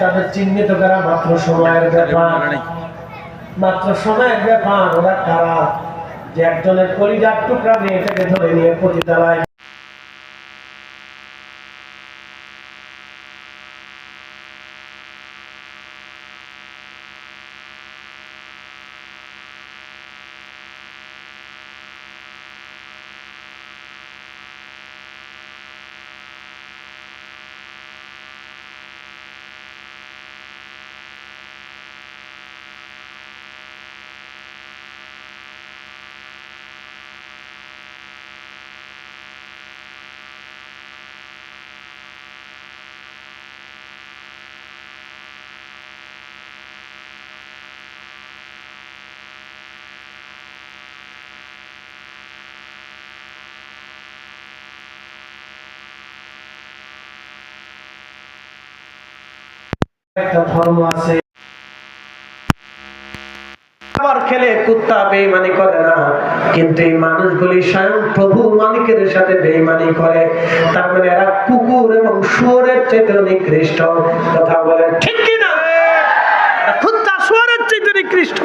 তাদের চিহ্নিত করা মাত্র সময়ের ব্যাপার। মাত্র সময়ের ব্যাপার ওরা কারা? যে একজনের পরিজার টুকরা মেয়েটাকে ধরে নিয়ে পতিতালায় একটা ধর্ম আছে। খাবার খেলে কুত্তা বেইমানি করে না। কিন্তু এই মানুষগুলি স্বয়ং প্রভু মালিকের সাথে বেইমানি করে। তার মানে এরা কুকুর এবং নিকৃষ্ট। কথা বলে ঠিক কি না কুত্তা নিকৃষ্ট।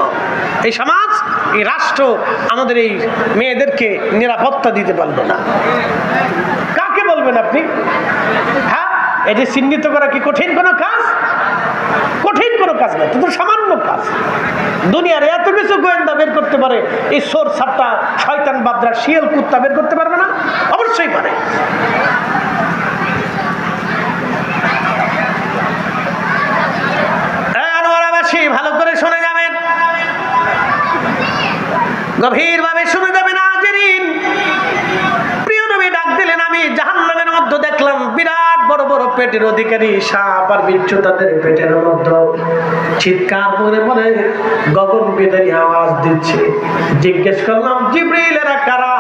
এই সমাজ, এই রাষ্ট্র আমাদের এই মেয়েদেরকে নিরাপত্তা দিতে পারবে না। কাকে বলবেন আপনি? হ্যাঁ? এটি চিহ্নিত করা কি কঠিন কোনো কাজ? কোনো কাজ না তো সামান্য কাজ। দুনিয়ার এত কিছু গোয়েন্দা বের করতে পারে, এই সোর সাপটা শয়তান শিয়াল কুত্তা বের করতে পারবে না? অবশ্যই পারে। ভালো করে শুনে যাবেন। গভীরভাবে শুনে পেটের অধিকারী সাপ আর বিচ্ছু তাদের পেটের মধ্যে। চিৎকার করে বলে, গগন বেদারি আওয়াজ দিচ্ছে। জিজ্ঞেস করলাম জিব্রিল এরা কারা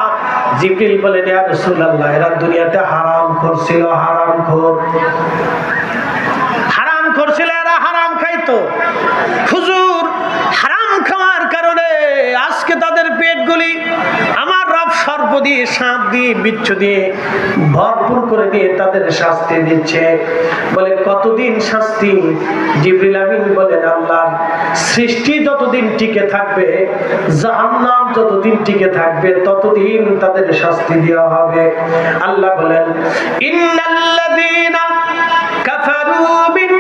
জিব্রিল বলে ইয়া রাসূলুল্লাহ, এরা দুনিয়াতে হারাম করছিল, হারাম খোর। হারাম করছিল, এরা হারাম খাইতো। হুজুর, হারাম খাওয়ার কারণে আজকে তাদের পেটগুলি আমার রব সর্প দিয়ে, সাপ দিয়ে, বিচ্ছ দিয়ে ভরপুর করে দিয়ে তাদের শাস্তি দিচ্ছে। বলে, কতদিন শাস্তি? জিবরিল আমিন বলেন আল্লাহ সৃষ্টি যতদিন টিকে থাকবে, জাহান্নাম যতদিন টিকে থাকবে, ততদিন তাদের শাস্তি দেওয়া হবে। আল্লাহ বলেন, ইন্নাল্লাযীনা কাফারু মিন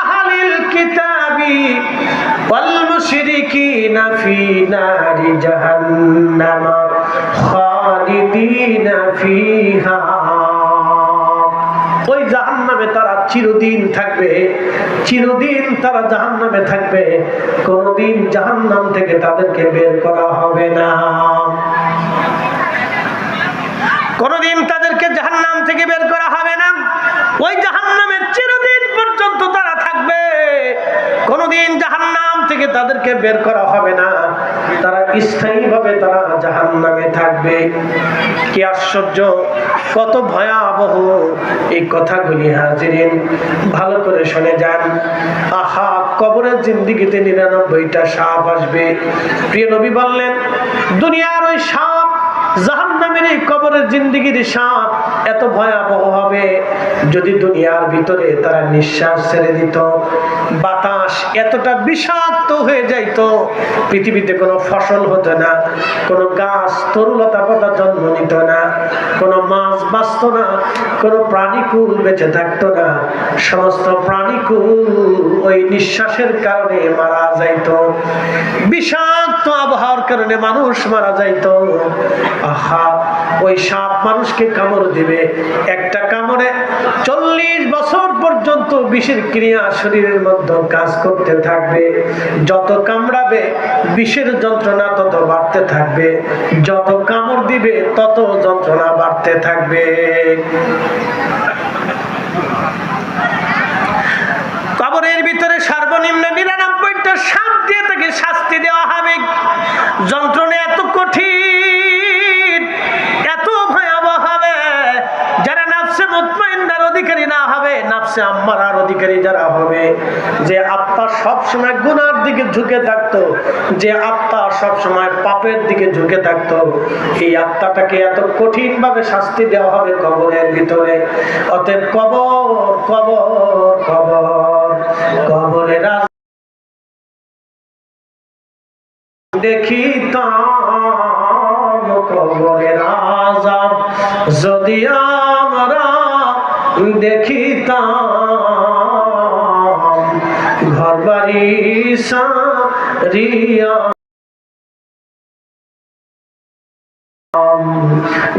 আহলিল কিতাবি في نار جهنم خالدين فيها ওই জাহান্নামে তারা চিরদিন থাকবে চিরদিন তারা জাহান্নামে থাকবে কোনদিন জাহান্নাম থেকে তাদেরকে বের করা হবে না কোনদিন তাদেরকে জাহান্নাম থেকে বের করা হবে না ওই জাহান্নামে চিরদিন পর্যন্ত তারা থাকবে কোনদিন জাহান্নাম থেকে তাদেরকে বের করা হবে না। তারা স্থায়ীভাবে তারা জাহান্নামে থাকবে। কি আশ্চর্য, কত ভয়াবহ এই কথাগুলি হাজিরিন। ভালো করে শুনে যান। আহা, কবরের জিন্দিগিতে নিরানব্বইটা সাপ আসবে। প্রিয় নবী বললেন, দুনিয়ার ওই সাপ, জাহান্নামের এই কবরের জিন্দিগির সাপ এত ভয়াবহ হবে। যদি দুনিয়ার ভিতরে তারা নিঃশ্বাস ছেড়ে দিত বাতাস এতটা বিষাক্ত হয়ে যাইত, পৃথিবীতে কোনো ফসল হতো না, কোনো গাছ তরুলতা পাতা জন্ম নিত না, কোনো মাছ বাঁচত না, কোনো প্রাণীকুল বেঁচে থাকতো না, সমস্ত প্রাণীকুল ওই নিঃশ্বাসের কারণে মারা যাইত। বিষাক্ত আবহাওয়ার কারণে মানুষ মারা যাইত। আহা, ওই সাপ মানুষকে কামড় দিবে, একটা কামড়ে চল্লিশ বছর পর্যন্ত বিষের ক্রিয়া শরীরের মধ্যে কাজ করতে থাকবে। যত কামড়াবে, বিষের যন্ত্রণা তত বাড়তে থাকবে। যত কামড় দিবে, তত যন্ত্রণা বাড়তে থাকবে। কবরের ভিতরে সর্বনিম্ন নিরানব্বইটা সাপ দিয়ে তাকে শাস্তি দেওয়া হবে। যন্ত্রণা এত কঠিন অধিকারী না হবে, নাফসে আম্মারার অধিকারী যারা হবে। যে আত্মা সব সময় গুনার দিকে ঝুঁকে থাকতো, যে আত্মা সব সময় পাপের দিকে ঝুঁকে থাকতো, এই আত্মাটাকে এত কঠিন ভাবে শাস্তি দেওয়া হবে কবরের ভিতরে। অতএব কবর কবর কবর, কবরের দেখিতাম কবরের আজাব যদি আমরা দেখিতাম ঘর বাড়ি সারিয়া।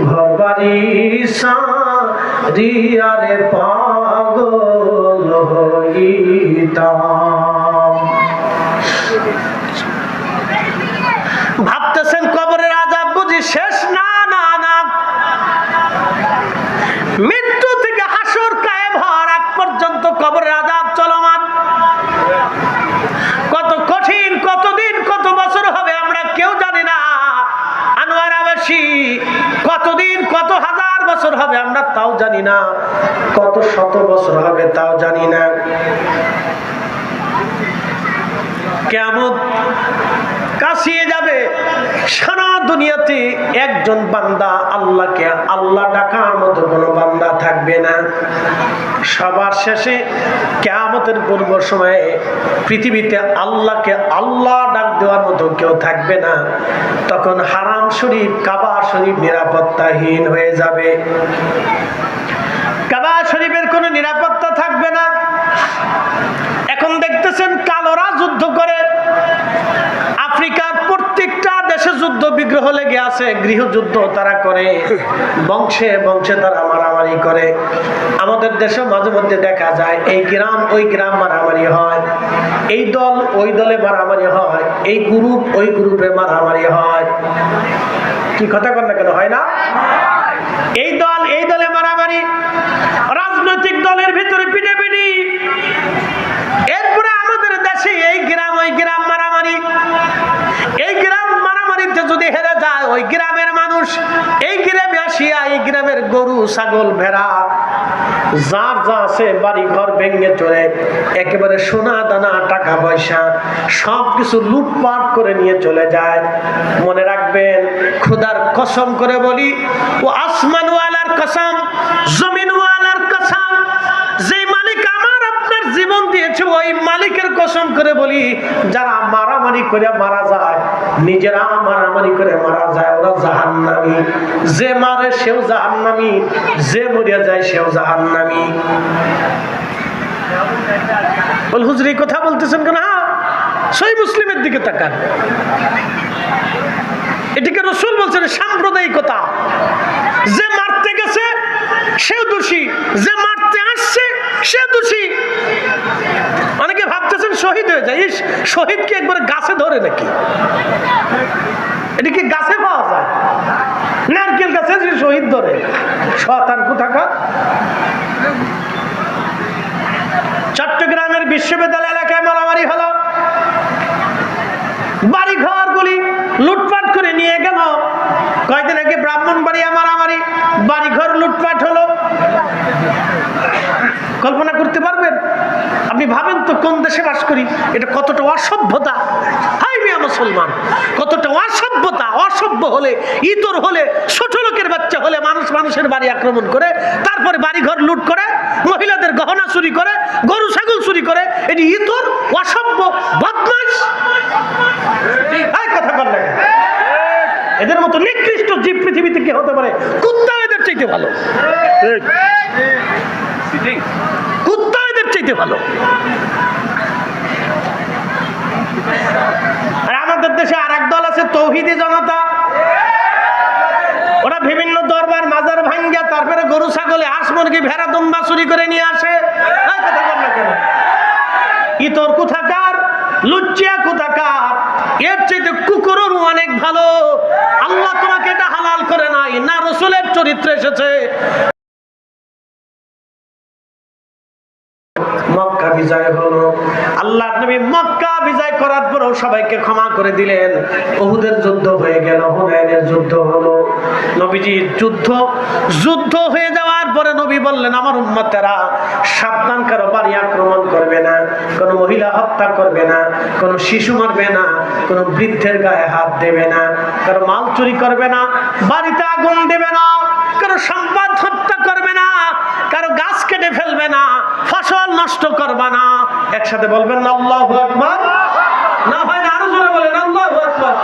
ঘর বাড়ি সারিয়ারে পাগল হইতাম ভাবতেছেন কবরের আজাব বুঝি শেষ না না না মৃত্যু থেকে হাসর কায়েম হওয়ার আগ পর্যন্ত কবরের আজাব চলমান কত কঠিন কতদিন কত বছর হবে আমরা কেউ জানি না আনোয়ার আবাসী কতদিন কত হাজার বছর হবে আমরা তাও জানি না। কত শত বছর হবে তাও জানি না। কেমন কাশিয়ে যাবে। সারা দুনিয়াতে একজন বান্দা আল্লাহকে আল্লাহ ডাকার মতো কোনো বান্দা থাকবে না। সবার শেষে কেয়ামতের পূর্ব সময়ে পৃথিবীতে আল্লাহকে আল্লাহ ডাক দেওয়ার মতো কেউ থাকবে না। তখন হারাম শরীফ, কাবা শরীফ নিরাপত্তাহীন হয়ে যাবে। কাবা শরীফের কোনো নিরাপত্তা থাকবে না। এখন দেখতেছেন কালোরা যুদ্ধ করে। আফ্রিকার প্রত্যেকটা দেশে যুদ্ধ, বিগ্রহ লেগে আছে, গৃহযুদ্ধ তারা করে। বংশে বংশে তারা মারামারি করে। আমাদের দেশে মাঝে মধ্যে দেখা যায়, এই গ্রাম, ওই গ্রাম মারামারি হয়। এই দল, ওই দলে মারামারি হয়। এই গ্রুপ, ওই গ্রুপে মারামারি হয়। কি কথা কর না কেন? হয় না? এই দল, এই দলে মারামারি। রাজনৈতিক দলের ভিতরে পিটে পিটি ছাগল ভেড়া, যার যা আছে বাড়ি ঘর ভেঙে চলে একেবারে সোনা দানা, টাকা পয়সা সব কিছু লুটপাট করে নিয়ে চলে যায়। মনে রাখবেন, খুদার কসম করে বলি, ও আসমানওয়ালার কসম ওই মালিকের কসম করে বলি, যারা মারামারি করে মারা যায়, নিজেরা মারামারি করে মারা যায়, ওরা জাহান্নামি। যে মারে সেও জাহান্নামি, যে মরিয়া যায় সেও জাহান্নামি। বল, হুজুর কথা বলতেছেন কেন? হ্যাঁ সই মুসলিমের দিকে তাকান। এটিকে রসুল বলছেন সাম্প্রদায়িকতা। যে মারতে গেছে, সেও দোষী। যে মারতে আসছে সে দোষী। অনেকে ভাবতেছেন শহীদ হয়ে যায়। ইস, শহীদ কি একবার গাছে ধরে নাকি? এটিকে গাছে পাওয়া যায়? নারকেল গাছে শহীদ ধরে শতান কোথাকার? চট্টগ্রামের বিশ্ববিদ্যালয় এলাকায় মারামারি হলো। বাড়ি ঘরগুলি লুটপাট করে নিয়ে গেল। কয়েকদিন আগে ব্রাহ্মণ বাড়িয়া মারামারি বাড়ি ঘর লুটপাট হলো। কল্পনা করতে পারবেন? আপনি ভাবেন তো কোন দেশে বাস করি? এটা কতটা অসভ্যতা? হাই মিয়া মুসলমান, কতটা অসভ্যতা? অসভ্য হলে, ইতর হলে, ছোট লোকের বাচ্চা হলে মানুষ মানুষের বাড়ি আক্রমণ করে, তারপরে বাড়ি ঘর লুট করে, মহিলাদের গহনা চুরি করে, গরু, ছাগল চুরি করে, এটি ইতর, অসভ্য বদমাস কথা বল এদের মতো নিকৃষ্ট জীব পৃথিবীতে কি হতে পারে? কুত্তা এদের চাইতে ভালো। কুত্তা এদের চাইতে ভালো। আর আমাদের দেশে আর দল আছে, তৌহিদি জনতা। ওরা বিভিন্ন দরবার, মাজার ভাঙ্গা তারপরে গরু, ছাগলে, হাঁস, মুরগি, ভেড়া, দুম্বা চুরি করে নিয়ে আসে? ইতর কোথাকার, লুচ্চিয়া কোথাকার, এর চাইতে কুকুরের অনেক ভালো। আল্লাহ তোমাকে এটা হালাল করে নাই, না রসুলের চরিত্র এসেছে। বিজয় হলো। আল্লাহ নবী মক্কা বিজয় করার পরেও সবাইকে ক্ষমা করে দিলেন। ওহুদের যুদ্ধ হয়ে গেল, হুনাইনের যুদ্ধ হলো। নবীজি যুদ্ধ যুদ্ধ হয়ে যাওয়ার পরে নবী বললেন, আমার উম্মতেরা সাবধান কারও বাড়ি আক্রমণ করবে না, কোনো মহিলা হত্যা করবে না, কোনো শিশু মারবে না, কোনো বৃদ্ধের গায়ে হাত দেবে না, কারও মাল চুরি করবে না, বাড়িতে আগুন দেবে না, কারও সম্পদ হত্যা করবে না কারও গাছ কেটে ফেলবে না, ফসল নষ্ট করবে না। একসাথে বলবেন না আল্লাহ আকবার। না ভাই না, আরও জোরে বলেন, আল্লাহ আকবার।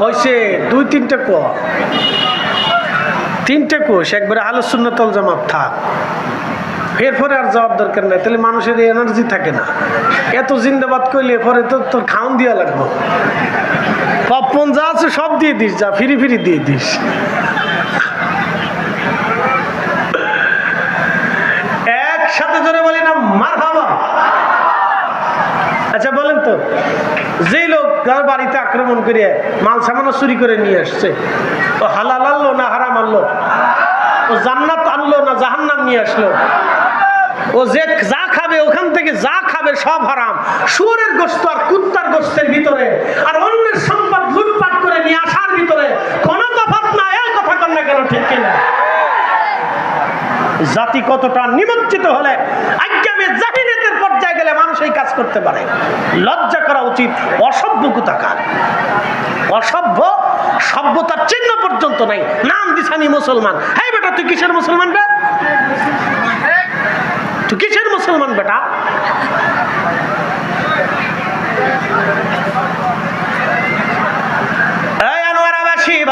হয়েছে দুই তিনটে তিনটে কোষ একবারে আলোচনাতল জামাত, থাক। এরপরে আর যাওয়ার দরকার নাই। তাহলে মানুষের এনার্জি থাকে না। এত জিন্দাবাদ করলে পরে তো তোর খাওন দিয়া লাগবো। পপন যা আছে সব দিয়ে দিস, যা ফিরি ফিরি দিয়ে দিস। একসাথে ধরে বলি না মার হাবা আচ্ছা বলেন তো, যেই লোক তার বাড়িতে আক্রমণ করে মাল সামানো চুরি করে নিয়ে আসছে, ও হালাল আনলো না হারাম আনলো? ও জান্নাত আনলো না জাহান্নাম নিয়ে আসলো? ও যে যা খাবে, ওখান থেকে যা খাবে সব হারাম। শুয়োরের গোস্ত আর কুত্তার গোস্তের ভিতরে। আর অন্যের সম্পদ লুটপাট করে নিয়ে আসার ভিতরে কোনো তফাৎ না, এই কথা কর না কেন, ঠিক কিনা? জাতি কতটা নিমজ্জিত হলে আজ্ঞামে জাহিনেতের পর্যায়ে গেলে মানুষ এই কাজ করতে পারে। লজ্জা করা উচিত, অসভ্য কুতাকার। অসভ্য, সভ্যতার চিহ্ন পর্যন্ত নাই। নাম দিছানি মুসলমান। হ্যাঁ বেটা, তুই কিসের মুসলমান বে তুই কিসের মুসলমান বেটা?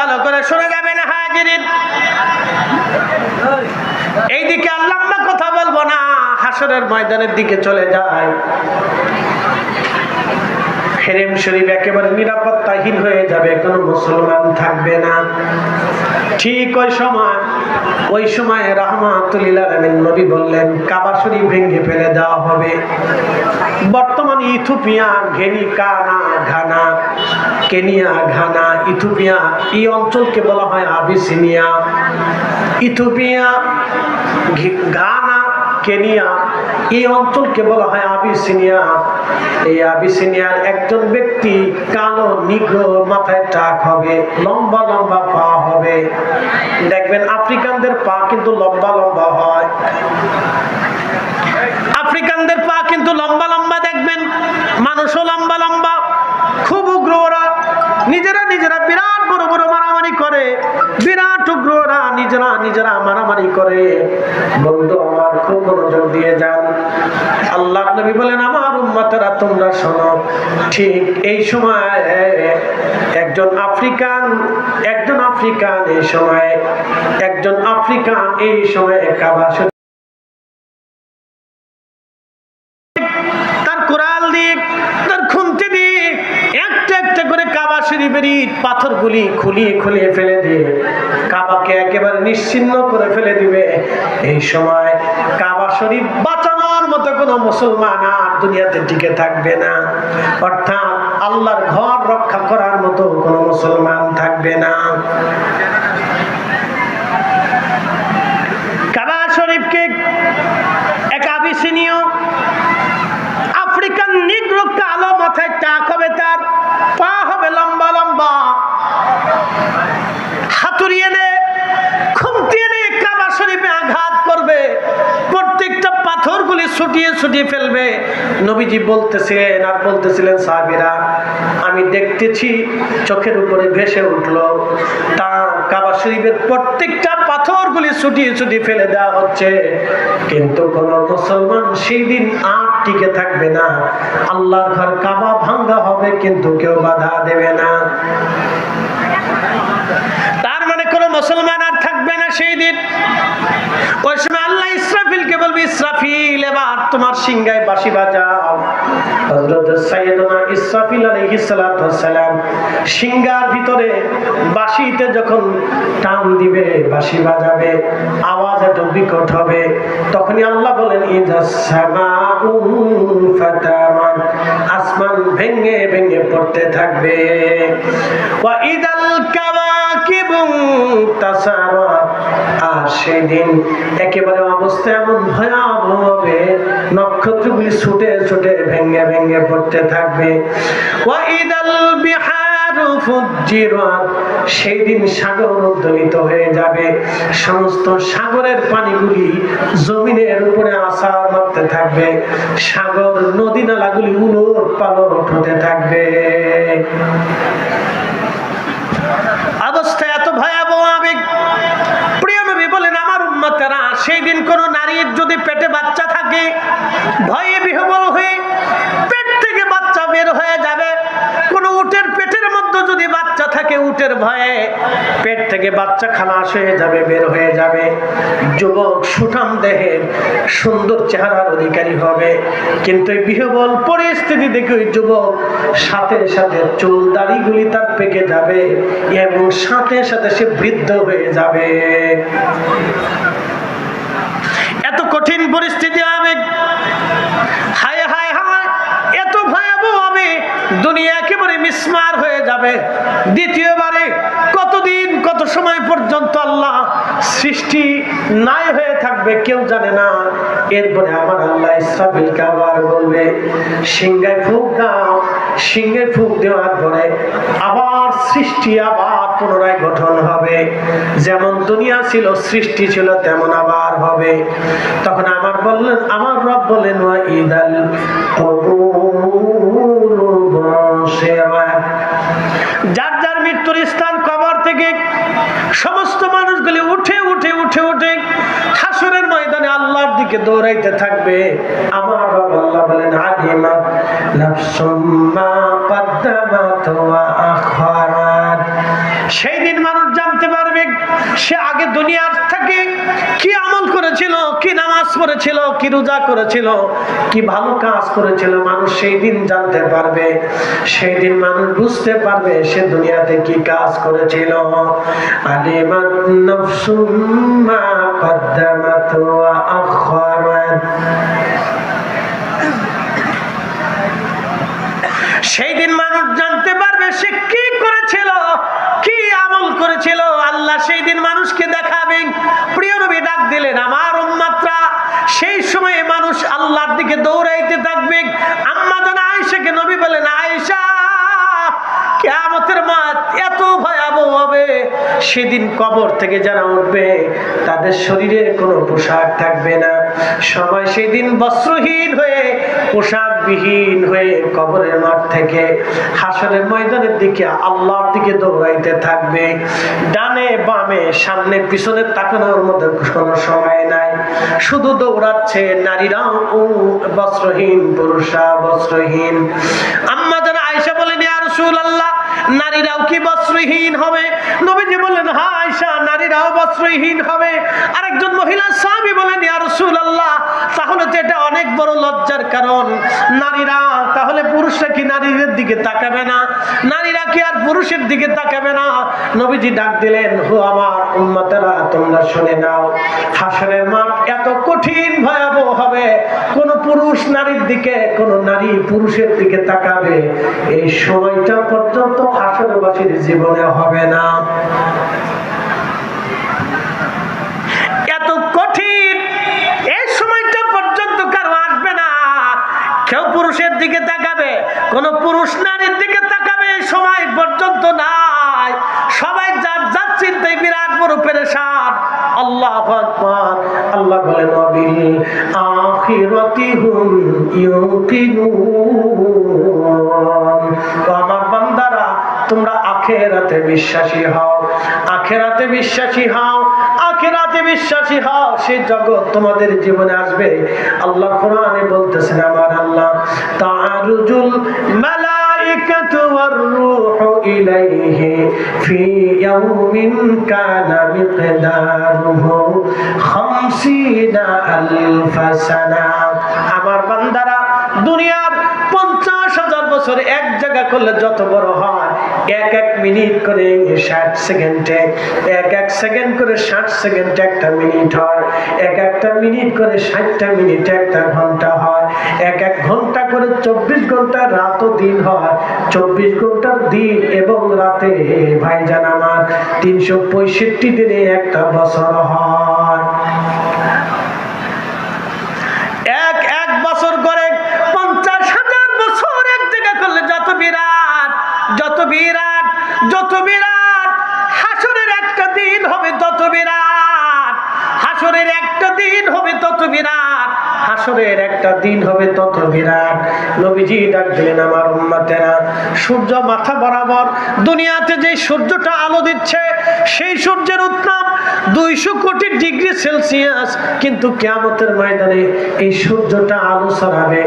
ভালো করে শুনে যাবেন হাজিরিন। এইদিকে আর লম্বা কথা বলব না, হাসরের ময়দানের দিকে চলে যায় হেরেম শরীফ একেবারে নিরাপত্তাহীন হয়ে যাবে, কোনো মুসলমান থাকবে না। ঠিক ওই সময় ওই সময় রহমাতুল্লাহ আলমিন নবী বললেন, কাবা শরীফ ভেঙে ফেলে দেওয়া হবে। বর্তমান ইথোপিয়া ঘেনি কানা ঘানা, কেনিয়া, ঘানা ইথুপিয়া এই অঞ্চলকে বলা হয় আবিসিনিয়া। ইথুপিয়া ঘানা কেনিয়া, এই অঞ্চলকে বলা হয় আবিসিনিয়া। এই আবিসিনিয়ার একজন ব্যক্তি কালো নিগ্র মাথায় টাক হবে, লম্বা লম্বা পা হবে। দেখবেন আফ্রিকানদের পা কিন্তু লম্বা লম্বা হয়। আফ্রিকানদের পা কিন্তু লম্বা লম্বা, দেখবেন। মানুষও লম্বা লম্বা। খুব উগ্র ওরা নিজেরা নিজেরা বিরাট বড় বড় মারামারি করে, বিরাট ওরা নিজেরা নিজেরা মারামারি করে। বন্ধু, আমার খুব মনোযোগ দিয়ে যান। আল্লাহ নবী বলেন, আমার উম্মতেরা, তোমরা শোনো, ঠিক এই সময় একজন আফ্রিকান একজন আফ্রিকান এই সময়, একজন আফ্রিকান এই সময় কাবা ইট পাথরগুলি খুলিয়ে খুলিয়ে ফেলে দিয়ে কাবাকে একেবারে নিশ্চিন্ন করে ফেলে দিবে। এই সময় কাবা শরীফ বাঁচানোর মতো কোনো মুসলমান আর দুনিয়াতে টিকে থাকবে না। অর্থাৎ আল্লাহর ঘর রক্ষা করার মতো কোনো মুসলমান থাকবে না। কাবা শরীফকে আফ্রিকান নিগ্র কালো মাথায় টাক হবে হবে লম্বা লম্বা হাতুড়ি এনে খুমতি এনে কাবা শরীফে আঘাত করবে প্রত্যেকটা পাথরগুলি ছুটিয়ে ছুটিয়ে ফেলবে। নবীজি বলতেছিলেন, আর বলতেছিলেন, সাহাবিরা, আমি দেখতেছি চোখের উপরে ভেসে উঠল। তা কাবা শরীফের প্রত্যেকটা পাথরগুলি ছুটিয়ে ছুটিয়ে ফেলে দেওয়া হচ্ছে। কিন্তু কোন মুসলমান সেই দিন আর টিকে থাকবে না। আল্লাহর ঘর কাবা ভাঙ্গা হবে, কিন্তু কেউ বাধা দেবে না। তার মানে কোনো মুসলমান আর সেই দিন ওই সময় আল্লাহ ইসরাফিলকে বলবে, ইসরাফিল, এবার তোমার সিংগায় বাঁশি বাজাও। ভিতরে বাঁশিতে যখন টান দিবে, বাঁশি বাজাবে, আওয়াজ এত বিকট হবে, তখনই আল্লাহ বলেন, ইজাস সামাউ ফাতারাত আসমান ভেঙে ভেঙে পড়তে থাকবে। আর সেদিন একেবারে অবস্থা এমন ভয়াবহ হবে, নক্ষত্রগুলি ছুটে ছুটে ভেঙে ভেঙে পড়তে থাকবে। ওয়া ইদাল বিহারু সেই দিন সাগর উদ্দলিত হয়ে যাবে। সমস্ত সাগরের পানিগুলি জমিনের উপরে আসার করতে থাকবে। সাগর নদী নালাগুলি উলট পালট হতে থাকবে। অবস্থা এত ভয়াবহ আবেগ। প্রিয় নবী বলেন, আমার উম্মতেরা, সেই দিন কোন নারীর যদি পেটে বাচ্চা থাকে, ভয়ে বিহবল হয়ে পেট থেকে বাচ্চা বের হয়ে যাবে। উটের পেটের মধ্যে যদি বাচ্চা থাকে উটের ভয়ে, পেট থেকে বাচ্চা খালাস হয়ে যাবে, বের হয়ে যাবে। যুবক সুঠাম দেহের সুন্দর চেহারার অধিকারী হবে। কিন্তু এই বিহবল পরিস্থিতি দেখে ওই যুবক সাথে সাথে চুল দাড়িগুলি তার পেকে যাবে এবং সাথে সাথে সে বৃদ্ধ হয়ে যাবে। এত কঠিন পরিস্থিতি হবে হায় হায় হায় এত ভয়াবহ হবে দুনিয়া একেবারে মিসমার হয়ে যাবে। দ্বিতীয়বারে, কতদিন, কত সময় পর্যন্ত আল্লাহ সৃষ্টি নাই হয়ে থাকবে কেউ জানে না। এরপরে আমার আল্লাহ ইসরাফিলকে আবার বলবে সিংহায় ফুক দাও সিংহে ফুক দেওয়ার পরে আবার সৃষ্টি আবার পুনরায় গঠন হবে। যেমন দুনিয়া ছিল, সৃষ্টি ছিল, তেমন আবার হবে। তখন আমার বললেন, আমার রব বললেন ইদাল যার যার মৃত্যুর স্থান কবর থেকে সমস্ত মানুষগুলি উঠে উঠে উঠে উঠে হাসরের ময়দানে আল্লাহর দিকে দৌড়াইতে থাকবে। আমার বাবা আল্লাহ বলেন সেই দিন মানুষ সে আগে দুনিয়ার থেকে কি আমল করেছিল, কি নামাজ পড়েছিল, কি রোজা করেছিল, কি ভালো কাজ করেছিল, মানুষ সেই দিন জানতে পারবে। সেই দিন মানুষ বুঝতে পারবে সে দুনিয়াতে কি কাজ করেছিল। সেই দিন মানুষ জানতে পারবে সে কি কি আমল করেছিল। আল্লাহ সেই দিন মানুষকে দেখাবেন প্রিয় রবি ডাক দিলেন, আমার উম্মাত্রা, সেই সময়ে মানুষ আল্লাহর দিকে দৌড়াইতে থাকবে। আম্মাদ আয়সাকে নবী বলেন আয়েশা কেয়ামতের মাঠ এত ভয়াবহ হবে, সেদিন কবর থেকে যারা উঠবে, তাদের শরীরে কোনো পোশাক থাকবে না। সবাই সেদিন বস্ত্রহীন হয়ে, পোশাকবিহীন হয়ে কবরের মাঠ থেকে হাসরের ময়দানের দিকে আল্লাহর দিকে দৌড়াইতে থাকবে। ডানে বামে সামনে পিছনে তাকানোর মধ্যে কোনো সময় নাই। শুধু দৌড়াচ্ছে নারীরাও বস্ত্রহীন, পুরুষরা বস্ত্রহীন। আম্মা যারা আয়সা বলেন ইয়া রাসূলুল্লাহ নারীরাও কি বস্ত্রহীন হবে? নবীজি বললেন হ্যাঁ আয়সা নারীরাও বস্ত্রহীন হবে। আরেকজন মহিলা সাহাবী বলেন, ইয়া রাসূলুল্লাহ, তাহলে তো এটা অনেক বড় লজ্জার কারণ। নারীরা, তাহলে পুরুষরা কি নারীদের দিকে তাকাবে না? নারীরা কি আর পুরুষের দিকে তাকাবে না? নবীজি ডাক দিলেন, হো আমার উম্মতেরা, তোমরা শুনে নাও, হাসরের মাঠ এত কঠিন, ভয়াবহ হবে। কোন পুরুষ নারীর দিকে, কোন নারী পুরুষের দিকে তাকাবে। এই সময়টা পর্যন্ত হাসরবাসীর জীবনে হবে না। কোন পুরুষ নারীর দিকে তাকাবে সময় পর্যন্ত নাই। সবাই যার যার চিন্তায় বিরাট বড় পেরেশান। আল্লাহ আল্লাহ বলেন ইউকিনুন। তোমরা আখেরাতে বিশ্বাসী হও। আখেরাতে বিশ্বাসী হও, আখেরাতে বিশ্বাসী হও। সেই জগৎ তোমাদের জীবনে আসবে। আল্লাহ কোরআনে বলতেছেন, আমার আল্লাহ, তারুজুল মালাইকাতু ওয়ার রূহু ইলাইহি ফি ইয়াউমিন কানা মিকদারুহু 50 আলফ সানা। আমার বান্দারা দুনিয়ার পঞ্চাশ হাজার বছর এক জায়গা করলে যত বড় হয়, এক এক মিনিট করে ষাট সেকেন্ডে, এক এক সেকেন্ড করে ষাট সেকেন্ড একটা মিনিট হয়, এক একটা মিনিট করে ষাটটা মিনিট একটা ঘণ্টা হয়, এক এক ঘণ্টা করে চব্বিশ ঘণ্টা রাত ও দিন হয়, চব্বিশ ঘণ্টার দিন এবং রাতে, ভাইজান আমার, তিনশো পঁয়ষট্টি দিনে একটা বছর হয়। দিন হবে তত বিরাট হাসরের একটা দিন হবে তত বিরাট নবীজি ডাক দিলেন আমার উম্মাতেরা, সূর্য মাথা বরাবর দুনিয়াতে যে সূর্যটা আলো দিচ্ছে, সেই সূর্যের উত্তাপ দুইশো কোটি ডিগ্রি সেলসিয়াস, কিন্তু কেয়ামতের ময়দানে এই সূর্যটা আলো ছড়াবে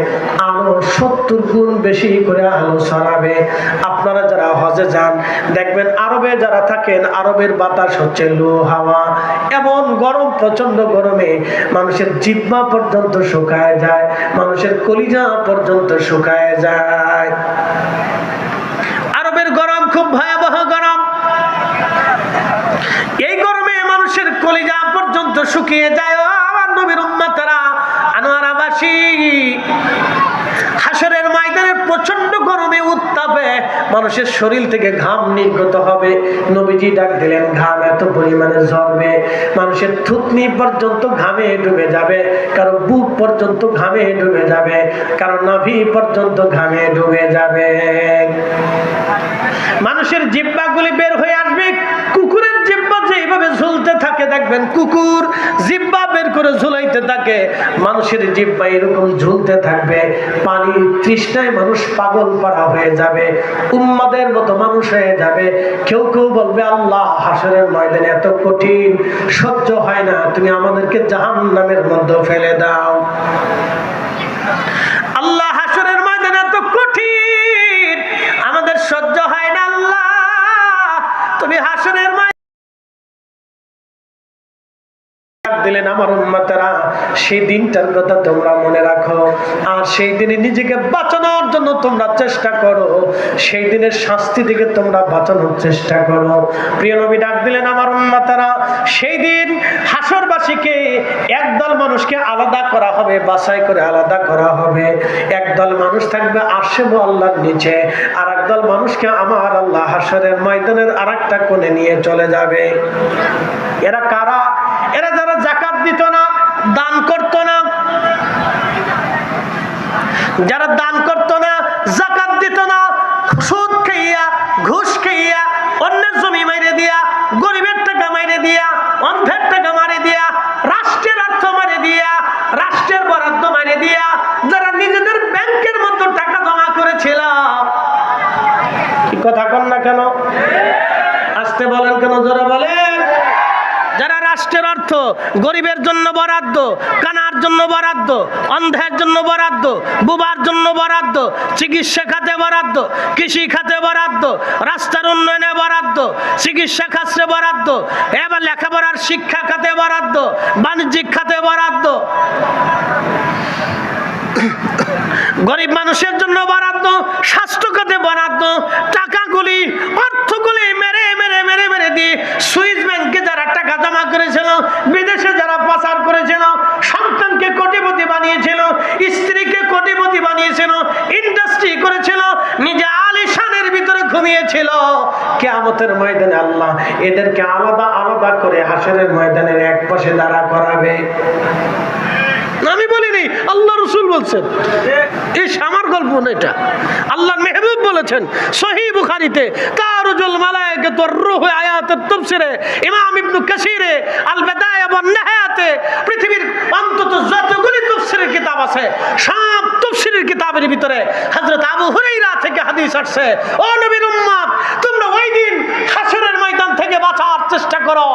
আলো সত্তর গুণ বেশি করে আলো ছড়াবে। আপনারা যারা হজে যান, দেখবেন আরবে যারা থাকেন, আরবের বাতাস হচ্ছে লো হাওয়া। এমন গরম প্রচণ্ড গরমে মানুষের জিব্বা পর্যন্ত শুকায় যায়, মানুষের কলিজা পর্যন্ত শুকায় যায়। আরবের গরম খুব ভয়াবহ গরম এই গরমে মানুষের কলিজা পর্যন্ত শুকিয়ে যায়। আমার নবীর উম্মতারা, আনোয়ারাবাসী। হাসরের প্রচণ্ড গরমে উত্তাপে মানুষের শরীর থেকে ঘাম নির্গত হবে। নবীজি ডাক দিলেন, ঘাম এত পরিমাণে ঝরবে, মানুষের থুতনি পর্যন্ত ঘামে ডুবে যাবে, কারও বুক পর্যন্ত ঘামে ডুবে যাবে, কারও নাভি পর্যন্ত ঘামে ডুবে যাবে। মানুষের জিব্বাগুলি বের হয়ে আসবে থাকে, দেখবেন কুকুর জিব্বা বের করে ঝুলাইতে থাকে। মানুষের জিব্বা এরকম ঝুলতে থাকবে পানি তৃষ্ণায় মানুষ পাগল পারা হয়ে যাবে, উম্মাদের মতো মানুষ হয়ে যাবে। কেউ কেউ বলবে, আল্লাহ, হাসরের ময়দানে এত কঠিন, সহ্য হয় না, তুমি আমাদেরকে জাহান নামের মধ্যে ফেলে দাও। দিলেন আমার উন্মাতারা সেই দিনটার কথা তোমরা মনে রাখো। আর সেই দিনে নিজেকে বাঁচানোর জন্য তোমরা চেষ্টা করো। সেই দিনের শাস্তি থেকে তোমরা বাঁচানোর চেষ্টা করো। প্রিয় নবী ডাক দিলেন আমার উন্মাতারা সেই দিন হাসরবাসীকে একদল মানুষকে আলাদা করা হবে, বাছাই করে আলাদা করা হবে। একদল মানুষ থাকবে আশেব আল্লাহর নিচে, আর একদল মানুষকে আমার আল্লাহ হাসরের ময়দানের আর একটা কোণে নিয়ে চলে যাবে। এরা কারা? এরা যারা জাকাত দিত না, দান করত না, যারা দান করত না, জাকাত দিত না, সুদ খাইয়া, ঘুষ খাইয়া, অন্যের জমি মাইরে দিয়া, গরিবের টাকা মাইরে দিয়া, অন্ধের টাকা মারে দিয়া, রাষ্ট্রের অর্থ মারে দিয়া, রাষ্ট্রের বরাদ্দ মারে দিয়া, যারা নিজেদের ব্যাংকের মতো টাকা জমা করেছিল। কথা কন না কেন? আসতে বলেন কেন, জোরে বলেন? যারা রাষ্ট্রের অর্থ, গরিবের জন্য বরাদ্দ, কানার জন্য বরাদ্দ, অন্ধের জন্য বরাদ্দ, বুবার জন্য বরাদ্দ, চিকিৎসা খাতে বরাদ্দ, কৃষি খাতে বরাদ্দ, রাস্তার উন্নয়নে বরাদ্দ, চিকিৎসা খাতে বরাদ্দ, এবার লেখাপড়ার শিক্ষা খাতে বরাদ্দ, বাণিজ্যিক খাতে বরাদ্দ। গরিব মানুষের জন্য বরাদ্দ, স্বাস্থ্য খাতে বরাদ্দ, টাকাগুলি, অর্থগুলি মেরে মেরে মেরে মেরে দিয়ে সুইস ব্যাংকে যারা টাকা জমা করেছিল, বিদেশে যারা পাচার করেছিল, সন্তানকে কোটিপতি বানিয়েছিল, স্ত্রীকে কোটিপতি বানিয়েছিল ইন্ডাস্ট্রি করেছিল, নিজে আলিশানের ভিতরে ঘুমিয়েছিল। কেয়ামতের ময়দানে আল্লাহ এদেরকে আলাদা আলাদা করে হাসরের ময়দানের এক পাশে দাঁড়া করাবে আমি বলিনি আল্লাহ রসুল বলছেন? এই আমার গল্প না এটা। আল্লাহ মেহবুব বলেছেন সহি বুখারিতে তারুজুল মালায়েকে তোর রূহ আয়াতের তাফসিরে ইমাম ইবনু কাসিরে আল বেদায়া নিহায়াতে, পৃথিবীর অন্তত যতগুলি তাফসিরের কিতাব আছে, সব তাফসিরের কিতাবের ভিতরে হযরত আবু হুরাইরা থেকে হাদিস আসছে, ও নবীর উম্মত ওই দিন হাসরের ময়দান থেকে বাঁচার চেষ্টা করো।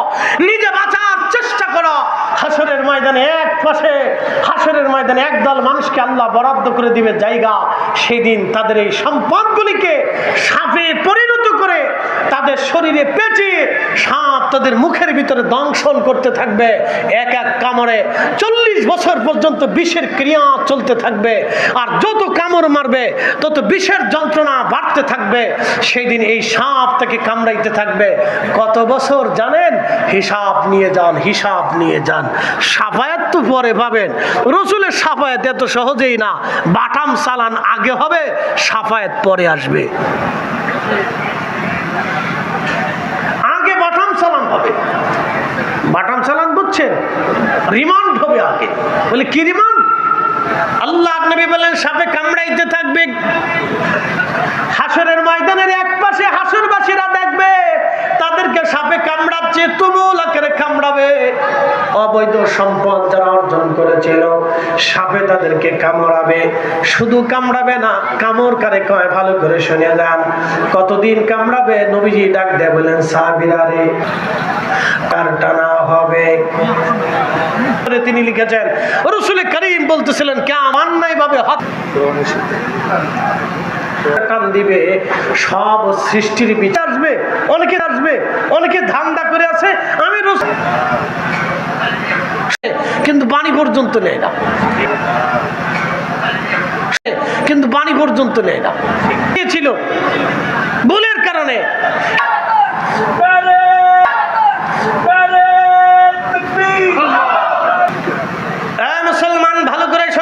নিজে বাঁচার চেষ্টা করো। হাসরের ময়দানে এক পাশে, হাসরের ময়দানে একদল মানুষকে আল্লাহ বরাদ্দ করে দিবে জায়গা। সেদিন তাদের এই সম্পদগুলিকে সাপে পরিণত করে তাদের শরীরে পেঁচিয়ে সাপ তাদের মুখের ভিতরে দংশন করতে থাকবে। এক এক কামড়ে চল্লিশ বছর পর্যন্ত বিষের ক্রিয়া চলতে থাকবে। আর যত কামড় মারবে, তত বিষের যন্ত্রণা বাড়তে থাকবে। সেই দিন এই সাপ তাকে কামড়াইতে থাকবে। কত বছর জানেন? হিসাব নিয়ে যান, হিসাব নিয়ে যান। সাফায়াত তো পরে পাবেন। রসুলের সাফায়াত এত সহজেই না। বাটাম চালান আগে হবে, সাফায়াত পরে আসবে আগে বাটাম চালান হবে। বাটাম চালান বুঝছেন রিমান্ড হবে আগে। বলে কি রিমান্ড আল্লাহ নবী বলেন, সাপে কামড়াইতে থাকবে। হাসরের ময়দানের এক পাশে হাসরবাসীরা দেখবে, তাদেরকে সাপে কামড়াচ্ছে, তুমুল আকারে কামড়াবে। অবৈধ সম্পদ যারা অর্জন করেছিল সাপে তাদেরকে কামড়াবে। শুধু কামড়াবে না, কামড় কারে কয়, ভালো করে শুনে যান। কতদিন কামড়াবে? নবীজি ডাক দেয় বলেন সাহাবিরা রে কার টানা হবে? তিনি লিখেছেন, রসুল করিম বলতেছিলেন, কে অন্যায় ভাবে কিন্তু বাণী পর্যন্ত নেয় না। কিন্তু বাণী পর্যন্ত নেয় না। ছিল? ভুলের কারণে এই মুসলমান ভালো করে শোন-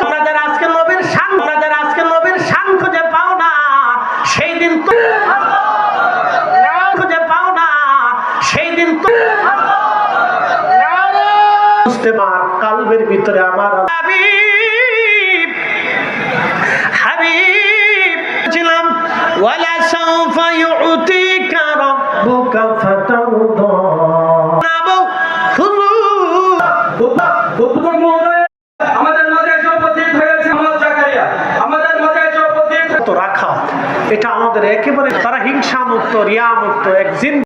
তোমরা আজকে নবীর শান তোমরা পাও না, সেই দিন খুঁজে পাও না, সেই দিন তো বুঝতে পার, কালবের ভিতরে আমার হাবিব, ছিলাম। ওয়ালা সাউফা ইউতিকা রাব্বুকা মুক্ত রিয়া মুক্ত এক জিন